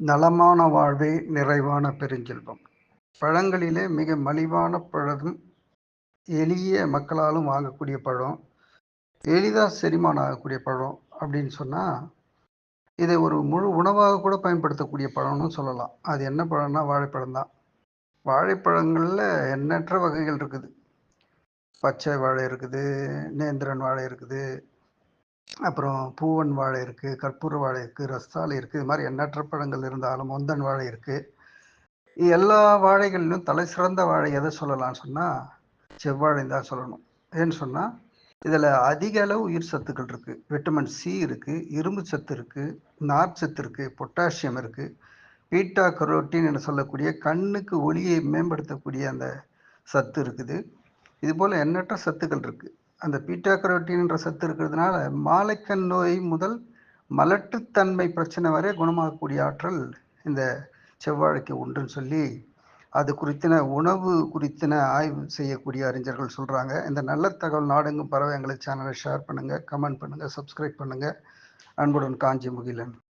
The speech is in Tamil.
நலமான வாழ்வே நிறைவான பெருஞ்செல்வம். பழங்களிலே மிக மலிவான பழம் எளிய மக்களாலும் வாங்கக்கூடிய பழம் எளிதாக செரிமானம் ஆகக்கூடிய பழம் அப்படின்னு சொன்னால் இதை ஒரு முழு உணவாக கூட பயன்படுத்தக்கூடிய பழம்னு சொல்லலாம். அது என்ன பழம்னா வாழைப்பழம் தான். வாழைப்பழங்களில் எண்ணற்ற வகைகள் இருக்குது. பச்சை வாழை இருக்குது நேந்திரன் வாழை இருக்குது அப்புறம் பூவன் வாழை இருக்குது கற்பூர வாழை இருக்குது ரஸ்தாளி இருக்குது இது மாதிரி எண்ணற்ற பழங்கள் இருந்தாலும் முந்தன் வாழை இருக்குது எல்லா வாழைகளிலும் தலை சிறந்த வாழை எதை சொல்லலாம்னு சொன்னால் செவ்வாழை தான் சொல்லணும். ஏன்னு சொன்னால் இதில் அதிக அளவு உயிர் சத்துக்கள் இருக்குது விட்டமின் சி இருக்குது இரும்பு சத்து இருக்குது நார் சத்து இருக்குது பொட்டாசியம் இருக்குது பீட்டா கரோட்டின் என்று சொல்லக்கூடிய கண்ணுக்கு ஒளியை மேம்படுத்தக்கூடிய அந்த சத்து இருக்குது. இது போல் எண்ணற்ற சத்துக்கள் இருக்குது அந்த பீட்டா கரோட்டின்ன்ற சத்து இருக்கிறதுனால மாலைக்கண் நோய் முதல் மலட்டுத்தன்மை பிரச்சனை வரை குணமாகக்கூடிய ஆற்றல் இந்த செவ்வாழைக்கு உண்டுன்னு சொல்லி அது குறித்தின உணவு குறித்தின ஆய்வு செய்யக்கூடிய அறிஞர்கள் சொல்கிறாங்க இந்த நல்ல தகவல் நாடெங்கும் பரவ எங்களுக்கு சேனலை ஷேர் பண்ணுங்கள் கமெண்ட் பண்ணுங்கள் சப்ஸ்கிரைப் பண்ணுங்கள் அன்புடன் காஞ்சி முகிலன்.